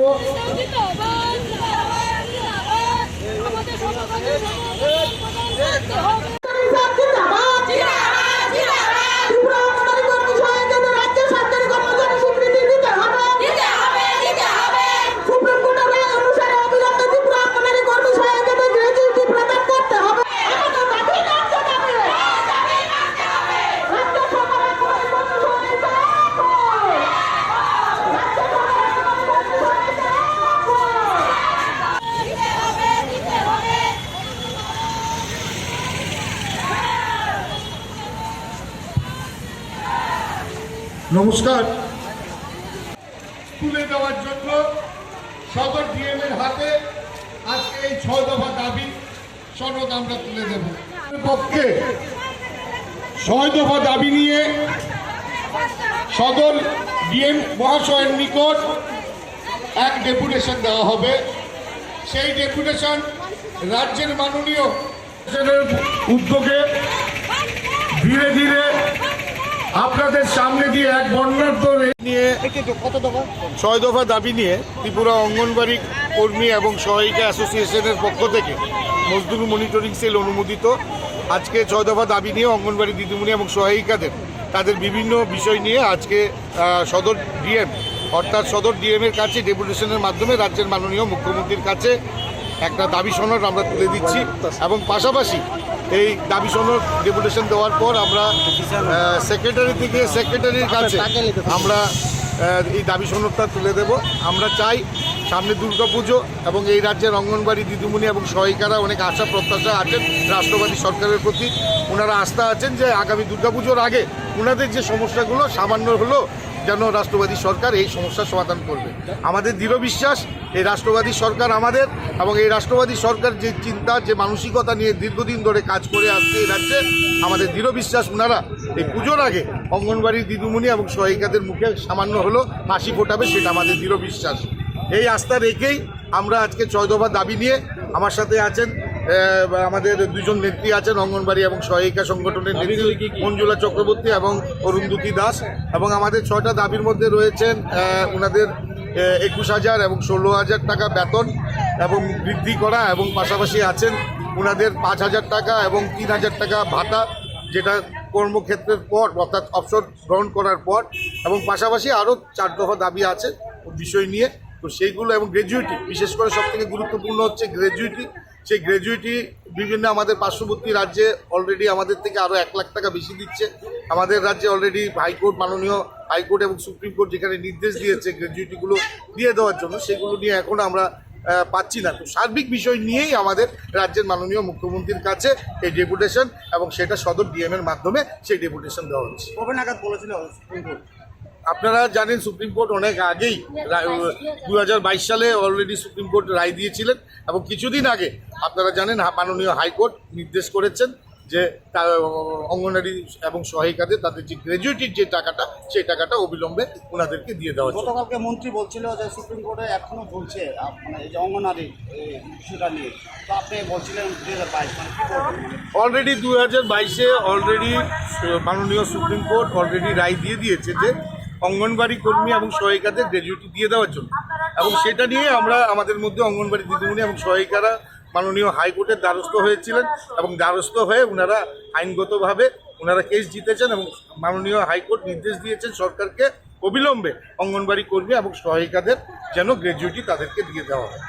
বক্তব্য আমাদের নমস্কার। তুলে দেওয়ার জন্য সদর ডিএম এর হাতে আজকে এই ছয় দফা দাবি সনদ আমরা তুলে দেব। পক্ষে ছয় দফা দাবি নিয়ে সদর ডিএম মহাশয়ের নিকট এক ডেপুটেশন দেওয়া হবে। সেই ডেপুটেশন রাজ্যের মাননীয় উদ্যোগে ধীরে ধীরে আপনাদের সামনে দিয়ে এক বর্ণাঢ্য রে- নিয়ে ছয় দফা দাবি নিয়ে ত্রিপুরা অঙ্গনবাড়ি কর্মী এবং সহায়িকা অ্যাসোসিয়েশনের পক্ষ থেকে মজদুর মনিটরিং সেল অনুমোদিত। আজকে ছয় দফা দাবি নিয়ে অঙ্গনবাড়ি দিদিমণি এবং সহায়িকাদের তাদের বিভিন্ন বিষয় নিয়ে আজকে সদর ডিএম, অর্থাৎ সদর ডিএম এর কাছে ডেপুটেশনের মাধ্যমে রাজ্যের মাননীয় মুখ্যমন্ত্রীর কাছে একটা দাবি সনদ আমরা তুলে দিচ্ছি। এবং পাশাপাশি এই দাবি সনদ ডেপুটেশন দেওয়ার পর আমরা সেক্রেটারি থেকে সেক্রেটারির কাছে আমরা এই দাবি সনদটা তুলে দেব। আমরা চাই সামনে দুর্গাপুজো এবং এই রাজ্যের অঙ্গনবাড়ি দিদিমণি এবং সহায়িকারা অনেক আশা, প্রত্যাশা আছেন রাষ্ট্রবাদী সরকারের প্রতি। ওনারা আস্থা আছেন যে আগামী দুর্গাপুজোর আগে ওনাদের যে সমস্যাগুলো সামান্য হলো যেন রাষ্ট্রবাদী সরকার এই সমস্যার সমাধান করবে। আমাদের দৃঢ় বিশ্বাস, এই রাষ্ট্রবাদী সরকার আমাদের এবং এই রাষ্ট্রবাদী সরকার যে চিন্তা, যে মানসিকতা নিয়ে দীর্ঘদিন ধরে কাজ করে আসছে এই রাজ্যে, আমাদের দৃঢ় বিশ্বাস ওনারা এই পুজোর আগে অঙ্গনবাড়ির দিদিমণি এবং সহায়িকাদের মুখে সামান্য হলো হাসি ফোটাবে, সেটা আমাদের দৃঢ় বিশ্বাস। এই আস্থা রেখেই আমরা আজকে ছয় দফা দাবি নিয়ে আমার সাথে আছেন আমাদের দুজন নেত্রী আছেন অঙ্গনবাড়ি এবং সহায়িকা সংগঠনের নেত্রী মঞ্জুলা চক্রবর্তী এবং অরুন্ধতী দাস এবং আমাদের ছয়টা দাবির মধ্যে রয়েছেন ওনাদের একুশ হাজার এবং ষোলো হাজার টাকা বেতন এবং বৃদ্ধি করা এবং পাশাপাশি আছেন ওনাদের পাঁচ হাজার টাকা এবং তিন হাজার টাকা ভাতা যেটা কর্মক্ষেত্রের পর অর্থাৎ অবসর গ্রহণ করার পর এবং পাশাপাশি আরও চার দফা দাবি আছে বিষয় নিয়ে। তো সেইগুলো এবং গ্র্যাজুইটি বিশেষ করে সব থেকে গুরুত্বপূর্ণ হচ্ছে গ্র্যাজুইটি সেই গ্র্যাজুইটি বিভিন্ন আমাদের পার্শ্ববর্তী রাজ্যে অলরেডি আমাদের থেকে আরও এক লাখ টাকা বেশি দিচ্ছে। আমাদের রাজ্যে অলরেডি হাইকোর্ট, মাননীয় হাইকোর্ট এবং সুপ্রিম কোর্ট যেখানে নির্দেশ দিয়েছে গ্র্যাজুইটিগুলো দিয়ে দেওয়ার জন্য, সেগুলো নিয়ে এখন আমরা পাচ্ছি না। তো সার্বিক বিষয় নিয়েই আমাদের রাজ্যের মাননীয় মুখ্যমন্ত্রীর কাছে এই ডেপুটেশন এবং সেটা সদর ডিএম এর মাধ্যমে সেই ডেপুটেশন দেওয়া হচ্ছে। কবে নাগাদ বলেছিল আপনারা জানেন সুপ্রিম কোর্ট অনেক আগেই দু হাজার বাইশ সালে অলরেডি সুপ্রিম কোর্ট রায় দিয়েছিলেন এবং কিছুদিন আগে আপনারা জানেন মাননীয় হাইকোর্ট নির্দেশ করেছেন যে অঙ্গনারী এবং সহায়িকাদের তাদের যে গ্র্যাজুয়েটির যে টাকাটা সেই টাকাটা অবিলম্বে ওনাদেরকে দিয়ে দেওয়া হচ্ছে গতকালকে মন্ত্রী বলছিল যে সুপ্রিম কোর্টে এখনও চলছে মানে এই যে অঙ্গনারী বিষয়টা নিয়ে তো আপনি বলছিলেন হাজার বাইশ? অলরেডি দু হাজার বাইশে অলরেডি মাননীয় সুপ্রিম কোর্ট অলরেডি রায় দিয়ে দিয়েছে যে অঙ্গনবাড়ি কর্মী এবং সহায়িকাদের গ্র্যাজুয়েটি দিয়ে দেওয়ার জন্য। এবং সেটা নিয়ে আমরা আমাদের মধ্যে অঙ্গনবাড়ি দিদিমণি এবং সহায়িকারা মাননীয় হাইকোর্টের দ্বারস্থ হয়েছিলেন এবং দ্বারস্থ হয়ে ওনারা আইনগতভাবে ওনারা কেস জিতেছেন এবং মাননীয় হাইকোর্ট নির্দেশ দিয়েছেন সরকারকে অবিলম্বে অঙ্গনবাড়ি কর্মী এবং সহায়িকাদের যেন গ্র্যাজুয়েটি তাদেরকে দিয়ে দেওয়া হয়।